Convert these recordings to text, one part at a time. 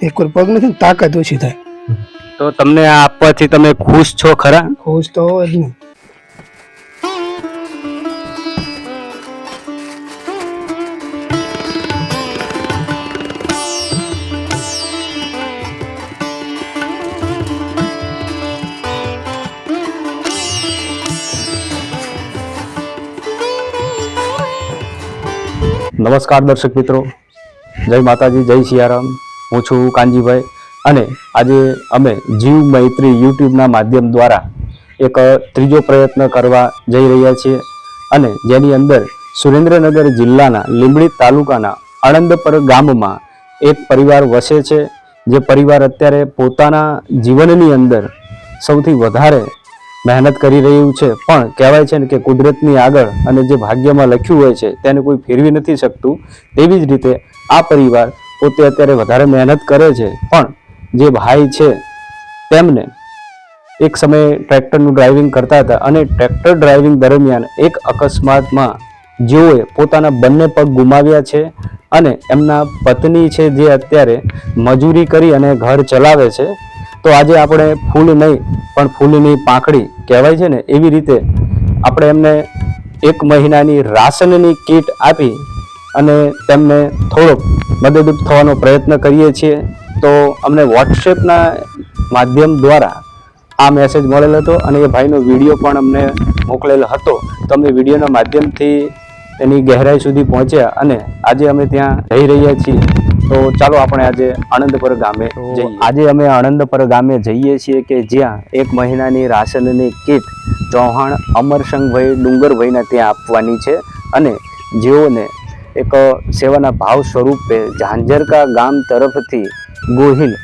એક કોઈ પગ નથી તાકાત ઓછી થાય. તો તમને આ આપવાથી તમે ખુશ છો ખરા? ખુશ તો જ નહીં નમસ્કાર દર્શક મિત્રો. જય માતાજી, જય સિયારામ. હું છું કાનજીભાઈ અને આજે અમે જીવ મૈત્રી યુટ્યુબના માધ્યમ દ્વારા એક ત્રીજો પ્રયત્ન કરવા જઈ રહ્યા છીએ અને જેની અંદર સુરેન્દ્રનગર જિલ્લાના લીંબડી તાલુકાના આણંદપર ગામમાં એક પરિવાર વસે છે. જે પરિવાર અત્યારે પોતાના જીવનની અંદર સૌથી વધારે મહેનત કરી રહ્યું છે. પણ કહેવાય છે ને કે કુદરતની આગળ અને જે ભાગ્યમાં લખ્યું હોય છે, તેને કોઈ ફેરવી નથી શકતું. તેવી જ રીતે આ પરિવાર પોતે અત્યારે વધારે મહેનત કરે છે. પણ જે ભાઈ છે, તેમને એક સમયે ટ્રેક્ટરનું ડ્રાઇવિંગ કરતા હતા અને ટ્રેક્ટર ડ્રાઇવિંગ દરમિયાન એક અકસ્માતમાં જેઓએ પોતાના બંને પગ ગુમાવ્યા છે અને એમના પત્ની છે જે અત્યારે મજૂરી કરી અને ઘર ચલાવે છે. તો આજે આપણે ફૂલ નહીં, પણ ફૂલની પાંખડી કહેવાય છે ને, એવી રીતે આપણે એમને એક મહિનાની રાશનની કીટ આપી અને તેમને થોડોક મદદરૂપ થવાનો પ્રયત્ન કરીએ છીએ. તો અમને વોટ્સએપના માધ્યમ દ્વારા આ મેસેજ મળેલ હતો અને એ ભાઈનો વીડિયો પણ અમને મોકલેલો હતો. તો અમે વિડીયોના માધ્યમથી એની ગહેરાઈ સુધી પહોંચ્યા અને આજે અમે ત્યાં જઈ રહ્યા છીએ. તો ચાલો આપણે આજે આનંદપર ગામે આજે અમે આણંદપર ગામે જઈએ છીએ કે જ્યાં એક મહિનાની રાશનની કીટ ચૌહાણ અમરસંગભાઈ ડુંગરભાઈને ત્યાં આપવાની છે અને જેઓને એક સેવાના ભાવ સ્વરૂપે ઝાંઝરકા ગામ તરફથી ગોહિલ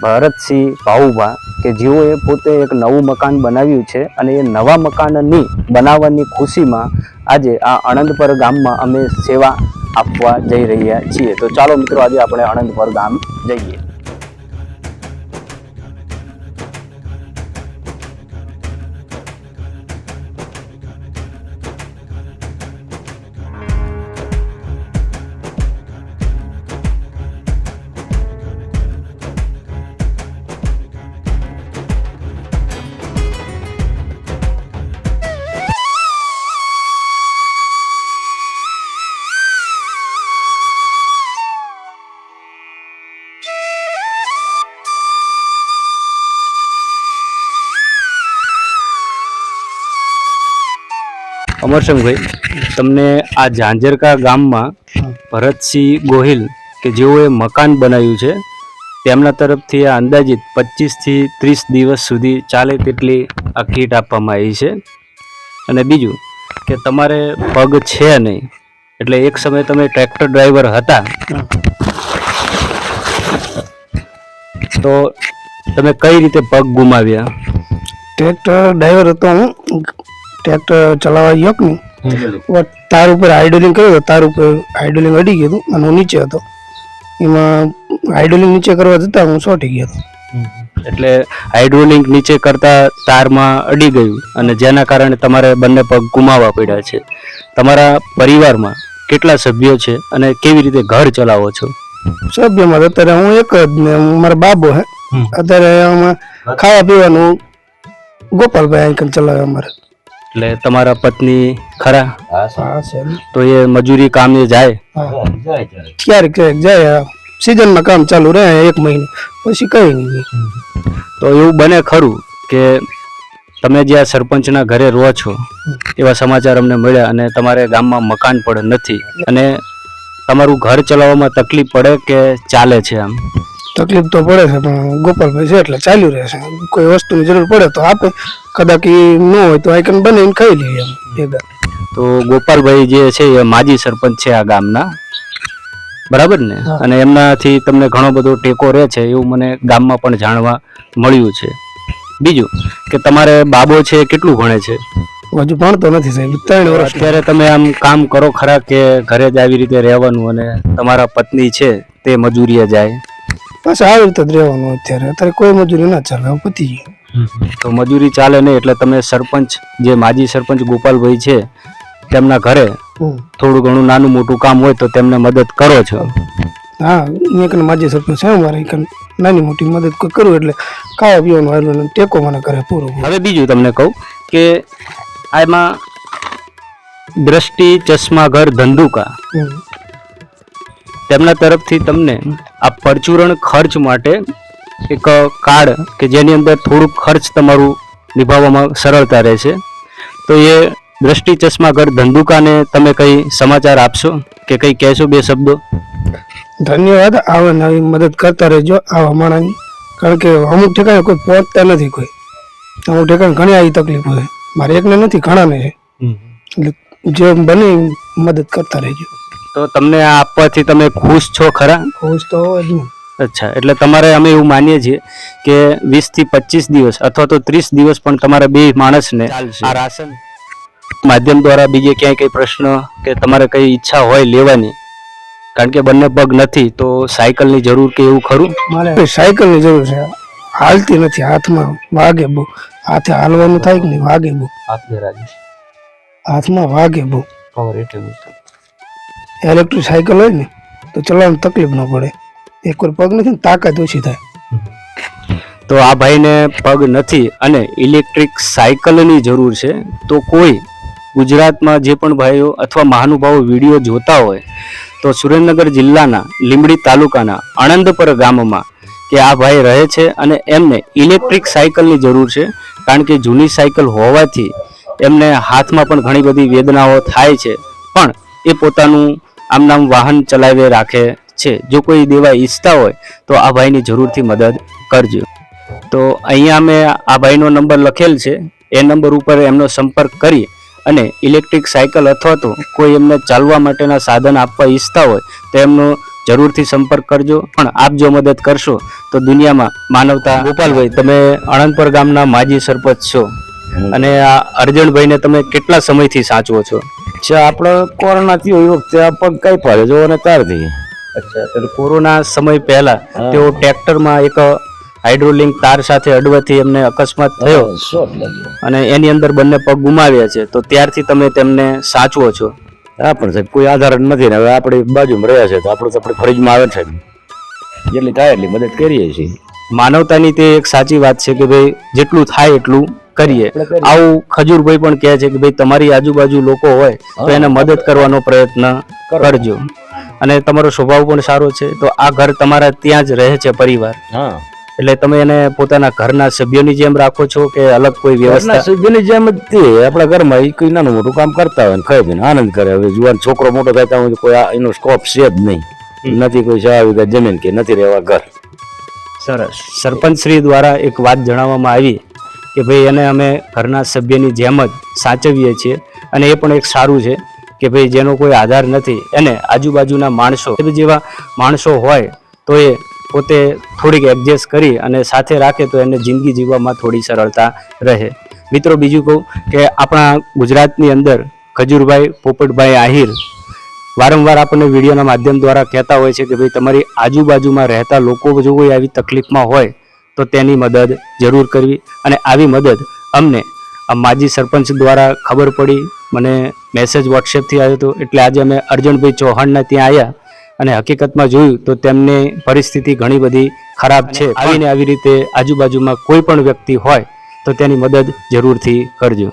ભરતસિંહ ભાઉભા કે જેઓએ પોતે એક નવું મકાન બનાવ્યું છે અને એ નવા મકાનની બનાવવાની ખુશીમાં આજે આ આણંદપર ગામમાં અમે સેવા આપવા જઈ રહ્યા છીએ. તો ચાલો મિત્રો આજે આપણે આણંદપર ગામ જઈએ. અમરસંગભાઈ તમને આ ઝાંઝરકા ગામમાં ભરતસિંહ ગોહિલ કે જેઓએ મકાન બનાવ્યું છે તેમના તરફથી આ અંદાજિત પચીસથી ત્રીસ દિવસ સુધી ચાલે તેટલી આ કીટ આપવામાં આવી છે. અને બીજું કે તમારે પગ છે નહીં એટલે એક સમયે તમે ટ્રેક્ટર ડ્રાઈવર હતા. તો તમે કઈ રીતે પગ ગુમાવ્યા? ટ્રેક્ટર ડ્રાઈવર હતો હું. ટ્રેક્ટર ચલાવવા યોક નહીં? તાર ઉપર હાઇડોલિંગ કર્યું તાર ઉપર હાઇડોલિંગ અડી ગયું હતું અને હું નીચે હતો. એમાં હાઇડોલિંગ નીચે કરવા જતાં હું સોટી ગયો હતો. એટલે હાઇડ્રોલિંક નીચે કરતા તારમાં અડી ગયું અને જેના કારણે તમારે બંને પગ ગુમાવવા પડ્યા છે. તમારા પરિવારમાં કેટલા સભ્યો છે અને કેવી રીતે ઘર ચલાવો છો? સભ્યમાં અત્યારે હું એક જ ને મારા બાબો હે. અત્યારે ખાવા પીવાનું ગોપાલભાઈ આઈકન ચલાવે અમારે. એટલે તમારા પત્ની ખરા? તો એ મજૂરી કામે જાય? ક્યારેક ક્યારેક જાય સિઝનમાં કામ ચાલુ રહે એક મહિનો. પછી કઈ નહીં. તો એવું બને ખરું કે તમે જ્યાં સરપંચના ઘરે રહો છો એવા સમાચાર અમને મળ્યા અને તમારે ગામમાં મકાન પણ નથી. અને તમારું ઘર ચલાવવામાં તકલીફ પડે કે ચાલે છે આમ? તકલીફ તો પડે છે પણ ગોપાલભાઈ છે એટલે ચાલ્યું રહે છે. કોઈ વસ્તુની જરૂર પડે તો આપે. કદાચ એ ન હોય તો આઈકન બનાવીને ખાઈ લઈએ એમ ભેગા. તો ગોપાલભાઈ જે છે એ માજી સરપંચ છે આ ગામના. બરાબર ને? અને એમનાથી તમને ઘણો બધો ટેકો રહે છે એવું મને ગામમાં પણ જાણવા મળ્યું છે. બીજું કે તમારે બાબો છે કેટલું ભણે છે? હજુ ભણતો નથી સાહેબ ત્રણ વર્ષ. અત્યારે તમે આમ કામ કરો ખરા કે ઘરે જ આવી રીતે રહેવાનું અને તમારા પત્ની છે તે મજૂરીએ જાય? બસ આવી રીતે જ રહેવાનું અત્યારે. અત્યારે કોઈ મજૂરી ના ચાલે પતી ગયું. તો મજૂરી ચાલે નહીં એટલે તમે સરપંચ જે માજી સરપંચ ગોપાલભાઈ છે તેમના ઘરે થોડું ઘણું નાનું મોટું કામ હોય તો તેમને મદદ કરો છો. હા એક કને માજી સરપંચ છે અમારે એક નાની મોટી મદદ કરું એટલે ખાવા પીવાનું હાલું ટેકો મને કરે પૂરો હવે બીજું તમને કહું કે આમાં દ્રષ્ટિ ચશ્મા ઘર ધંધુકા તેમના તરફથી તમને આ પરચુરણ ખર્ચ માટે એક કાર્ડ કે જેની અંદર થોડુંક ખર્ચ તમારું નિભાવવામાં સરળતા રહેશે. તો એ દ્રષ્ટિ ચશ્મા ઘર ધંધુકાને તમે કઈ સમાચાર આપશો કે કઈ કહેશો બે શબ્દો? ધન્યવાદ. આવા નવી મદદ કરતા રહેજો. આવા માણસની કારણ કે અમુક ઠેકાણે કોઈ પહોંચતા નથી કોઈ. અમુક ઠેકાણે ઘણી આવી તકલીફો છે. મારે એકને નથી ઘણાને છે. એટલે જે બને મદદ કરતા રહેજો. તો તમને આ આપવાથી તમે ખુશ છો ખરા? ખુશ તો હોય અચ્છા એટલે તમારે અમે એવું માનીએ છીએ કે વીસથી પચીસ દિવસ અથવા તો ત્રીસ દિવસ પણ તમારા બે માણસને આ રાશન માધ્યમ દ્વારા બીજે ક્યાંય કઈ પ્રશ્ન કે તમારે કઈ ઈચ્છા હોય લેવાની કારણ કે બંને પગ નથી તો સાયકલની જરૂર કે એવું ખરું? મારે સાયકલની જરૂર છે. હાલતી નથી હાથમાં વાગે બહુ. હાથે હાલવાનું થાય કે નહીં વાગે બહુ. હાથમાં વાગે બહુ. ઇલેક્ટ્રિક સાયકલ હોય ને તો ચલાવવાની તકલીફ ન પડે. એક વાર પગ નથી તાકાત ઓછી થાય. તો આ ભાઈને પગ નથી અને ઇલેક્ટ્રિક સાયકલની જરૂર છે, તો કોઈ ગુજરાતમાં જે પણ ભાઈઓ અથવા મહાનુભાવો વીડિયો જોતા હોય, તો સુરેન્દ્રનગર જિલ્લાના લીંબડી તાલુકાના આણંદપર ગામમાં કે આ ભાઈ રહે છે અને એમને ઇલેક્ટ્રિક સાયકલની જરૂર છે, કારણ કે જૂની સાયકલ હોવાથી એમને હાથમાં પણ ઘણી બધી વેદનાઓ થાય છે, પણ એ પોતાનું આમ નામ વાહન ચલાવી રાખે છે. જો કોઈ દેવા ઈચ્છતા હોય, તો આ ભાઈની જરૂરથી મદદ કરજો. તો અહીંયા મેં આ ભાઈનો નંબર લખેલ છે. એ નંબર ઉપર એમનો સંપર્ક કરી અને ઇલેક્ટ્રિક સાયકલ અથવા તો કોઈ એમને ચાલવા માટેના સાધન આપવા ઈચ્છતા હોય, તો એમનો જરૂરથી સંપર્ક કરજો. પણ આપ જો મદદ કરશો, તો દુનિયામાં માનવતા ગોપાલભાઈ, તમે આણંદપર ગામના માજી સરપંચ છો. અને આ અર્જણભાઈને તમે કેટલા સમયથી સાચવો છો? છે આપણે કોરોના થયો એ વખતે આ પગ કઈ પડે જો અને તારથી અચ્છા તો કોરોના સમય પહેલા તેઓ ટ્રેક્ટરમાં એક હાઇડ્રોલિંક તાર સાથે અડવાથી એમને અકસ્માત થયો. અને એની અંદર બંને પગ ગુમાવ્યા છે. તો ત્યારથી તમે તેમને સાચવો છો? હા પણ સાહેબ કોઈ આધાર જ નથી ને. હવે આપણે બાજુમાં રહ્યા છે તો આપણું તો આપણે ફરજમાં આવે છે. જેટલી થાય એટલી મદદ કરીએ છીએ. માનવતાની તે એક સાચી વાત છે કે ભાઈ જેટલું થાય એટલું કરીએ. આવું ખજૂરભાઈ પણ કહે છે કે ભાઈ તમારી આજુબાજુ લોકો હોય તો એને મદદ કરવાનો પ્રયત્ન કરજો. અને તમારો સ્વભાવ પણ સારો છે તો આ ઘર તમારા ત્યાં જ રહે છે પરિવાર. હા. એટલે તમે એને પોતાના ઘરના સભ્યોની જેમ રાખો છો કે અલગ કોઈ વ્યવસ્થા? સભ્યની જેમ જ તે આપણા ઘરમાં એ કોઈ નાનું મોટું કામ કરતા હોય ને ખાઈ પીને આનંદ કરે. હવે જુવાન છોકરો મોટો થતા હોય તો કોઈ એનો સ્કોપ છે જ નહીં. નથી કોઈ વીઘા જમીન કે નથી રહેવા ઘર. સરસ. સરપંચ શ્રી દ્વારા એક વાત જણાવવામાં આવી કે ભાઈ એને અમે ઘરના સભ્યની જેમ જ સાચવીએ છીએ અને એ પણ એક સારું છે. કે ભાઈ જેનો કોઈ આધાર નથી, એને આજુબાજુના માણસો જેવા માણસો હોય, તો એ પોતે થોડીક એડજસ્ટ કરી અને સાથે રાખે તો એને જિંદગી જીવવામાં થોડી સરળતા રહે. મિત્રો, બીજું કહું કે આપણા ગુજરાતની અંદર ખજૂરભાઈ, પોપટભાઈ આહિર વારંવાર આપણને વિડીયોના માધ્યમ દ્વારા કહેતા હોય છે કે ભાઈ તમારી આજુબાજુમાં રહેતા લોકો જો કોઈ આવી તકલીફમાં હોય, તો તેની મદદ જરૂર કરવી અને આવી મદદ અમને માજી સરપંચ દ્વારા ખબર પડી મને મેસેજ વોટ્સએપથી આવ્યો હતો. એટલે આજે અમે અર્જુનભાઈ ચૌહાણના ત્યાં આવ્યા અને હકીકતમાં જોયું તો તેમની પરિસ્થિતિ ઘણી બધી ખરાબ છે. આવીને આવી રીતે આજુબાજુમાં કોઈ પણ વ્યક્તિ હોય તો તેની મદદ જરૂરથી કરજો.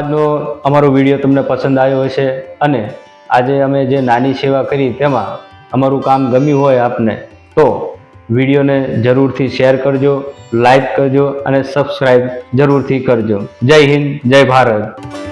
આજનો અમારો વીડિયો તમને પસંદ આવ્યો હશે અને આજે અમે જે નાની સેવા કરી તેમાં અમારું કામ ગમ્યું હોય આપને, તો વિડીયોને જરૂરથી શેર કરજો, લાઈક કરજો અને સબસ્ક્રાઈબ જરૂરથી કરજો. જય હિન્દ, જય ભારત.